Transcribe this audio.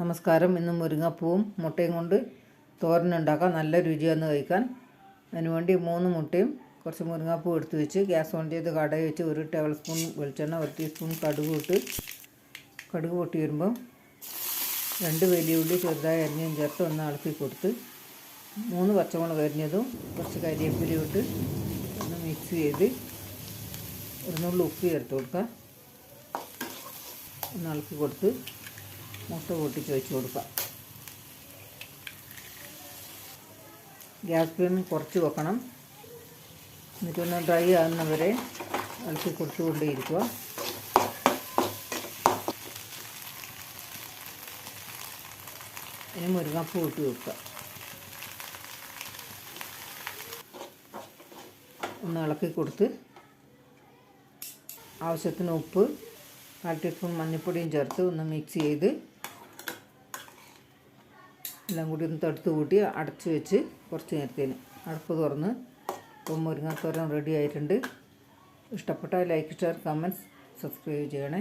നമസ്കാരം. ഇന്ന് മുരിങ്ങപ്പൂവും മുട്ടയും കൊണ്ട് തോരനുണ്ടാക്കാം നല്ല രുചിയാന്ന് കഴിക്കാൻ. അതിനുവേണ്ടി മൂന്ന് മുട്ടയും കുറച്ച് മുരിങ്ങാപ്പൂ എടുത്ത് വെച്ച് ഗ്യാസ് ഓൺ ചെയ്ത് കടയിൽ വെച്ച് ഒരു ടേബിൾ സ്പൂൺ വെളിച്ചെണ്ണ ഒരു ടീസ്പൂൺ കടുക് ഇട്ട് കടുക് പൊട്ടി വരുമ്പോൾ രണ്ട് വലിയ ഉള്ളി ചെറുതായി അരിഞ്ഞതും ചേർത്ത് ഒന്ന് അളക്കി കൊടുത്ത് മൂന്ന് പച്ചമുളക് അരിഞ്ഞതും കുറച്ച് കരിയപ്പിലി ഇട്ട് ഒന്ന് മിക്സ് ചെയ്ത് ഒരു നുള്ളി ഉപ്പ് ചേർത്ത് കൊടുക്കുക. ഒന്ന് ഇളക്കി കൊടുത്ത് മുട്ട പൊട്ടിച്ച് വെച്ച് കൊടുക്കുക ഗ്യാസ് ഫ്ലെയിം കുറച്ച് വെക്കണം. എന്നിട്ടൊന്ന് ഡ്രൈ ആകുന്നവരെ ഇളക്കി കൊടുത്തുകൊണ്ടേയിരിക്കുക. ഇനി മുരുങ്ങപ്പൂ ഇട്ട് വെക്കുക. ഒന്ന് ഇളക്കി കൊടുത്ത് ആവശ്യത്തിന് ഉപ്പ് കാൽ ടീസ്പൂൺ മഞ്ഞൾപ്പൊടിയും ചേർത്ത് ഒന്ന് മിക്സ് ചെയ്ത് എല്ലാം കൂടി ഒന്ന് തടുത്ത് കൂട്ടി അടച്ച് വെച്ച് കുറച്ച് നേരത്തേന് അടുപ്പ് തുറന്ന് ഇപ്പം മുരിങ്ങാത്തോരൻ റെഡി ആയിട്ടുണ്ട്. ഇഷ്ടപ്പെട്ടാൽ ലൈക്ക് ഷെയർ കമന്റ്സ് സബ്സ്ക്രൈബ് ചെയ്യണേ.